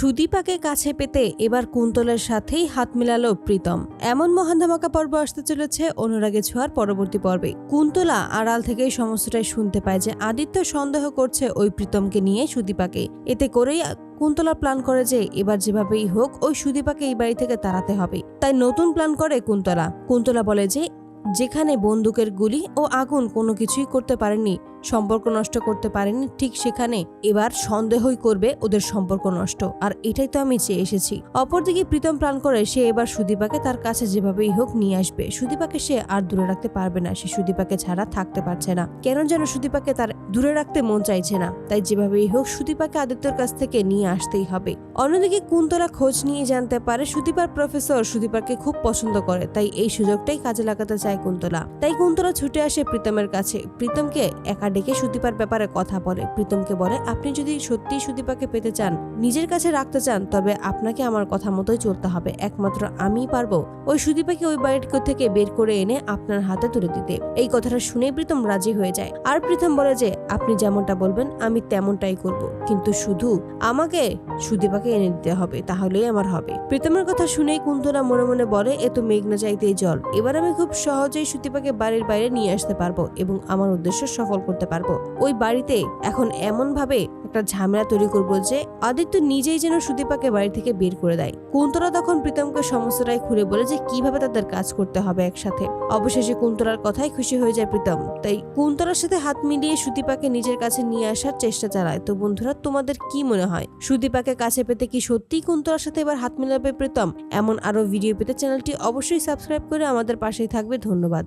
সুদীপাকে কাছে পেতে এবার কুন্তলের সাথেই হাত মিলালো প্রীতম। এমন মহান ধামাকা পর্ব আসতে চলেছে অনুরাগে ছোঁয়ার পরবর্তী পর্বে। কুন্তলা আড়াল থেকেই সমস্তটাই শুনতে পায় যে আদিত্য সন্দেহ করছে ওই প্রীতমকে নিয়ে সুদীপাকে। এতে করেই কুন্তলা প্ল্যান করে যে এবার যেভাবেই হোক ওই সুদীপাকে এই বাড়ি থেকে তাড়াতে হবে। তাই নতুন প্ল্যান করে কুন্তলা। কুন্তলা বলে যে যেখানে বন্দুকের গুলি ও আগুন কোনো কিছুই করতে পারেনি সম্পর্ক নষ্ট করতে পারেনি ঠিক সেখানে এবার সন্দেহই করবে ওদের সম্পর্ক নষ্ট। আর এটাই তো আমি চেয়ে এসেছি। অপরদিকে প্রীতম প্রাণ করে সে এবার সুদীপাকে তার কাছে যেভাবেই হোক নিয়ে আসবে। সুদীপাকে সে আর দূরে রাখতে পারবে না, সে সুদীপাকে ছাড়া থাকতে পারছে না। কেন যেন সুদীপাকে তার দূরে রাখতে মন চাইছে না। তাই যেভাবেই হোক সুদীপাকে আদিত্যর কাছ থেকে নিয়ে আসতেই হবে। অন্যদিকে কুন্তলা খোঁজ নিয়ে জানতে পারে সুদীপার প্রফেসর সুদীপাকে খুব পছন্দ করে, তাই এই সুযোগটাই কাজে লাগাতে চায় কুন্তলা। তাই কুন্তলা ছুটে আসে প্রীতমের কাছে। প্রীতমকে একা ডেকে সুদীপার ব্যাপারে কথা বলে। প্রীতমকে বলে, আপনি যদি সত্যি সুদীপাকে পেতে চান, নিজের কাছে রাখতে চান, তবে আপনাকে আমার কথা মতোই চলতে হবে। একমাত্র আমিই পারব। ওই সুদীপাকে ওই বাড়ি থেকে বের করে এনে আপনার হাতে তুলে দিতে। এই কথাটা শুনে প্রীতম রাজি হয়ে যায়। আর প্রীতম বলে যে, আপনি যেমনটা বলবেন, আমি তেমনটাই করব। কিন্তু শুধু আমাকে সুদীপাকে এনে দিতে হবে, তাহলেই আমার হবে। প্রীতমের কথা শুনেই কুন্তলা মনে মনে বলে, এ তো মেঘ না চাইতেই জল। এবার আমি খুব সহজেই সুদীপাকে বাড়ির বাইরে নিয়ে আসতে পারব এবং আমার উদ্দেশ্য সফল করতে পারব। ওই বাড়িতে এখন এমন ভাবে একটা ঝামেলা তৈরি করব যে আদিত্য নিজেই যেন সুদীপাকে বাড়ি থেকে বের করে দেয়। কুন্তলা তখন প্রীতমকে সমস্তটাই খুলে বলে যে কীভাবে তাদের কাজ করতে হবে একসাথে। অবশেষে কুন্তলার কথাই খুশি হয়ে যায় প্রীতম। তাই কুন্তলার সাথে হাত মিলিয়ে সুদীপাকে নিজের কাছে নিয়ে আসার চেষ্টা চালায়। তো বন্ধুরা, তোমাদের কি মনে হয়? সুদীপাকে কাছে পেতে কি সত্যিই কুন্তলার সাথে এবার হাত মিলাবে প্রীতম? এমন আরও ভিডিও পেতে চ্যানেলটি অবশ্যই সাবস্ক্রাইব করে আমাদের পাশেই থাকবে। ধন্যবাদ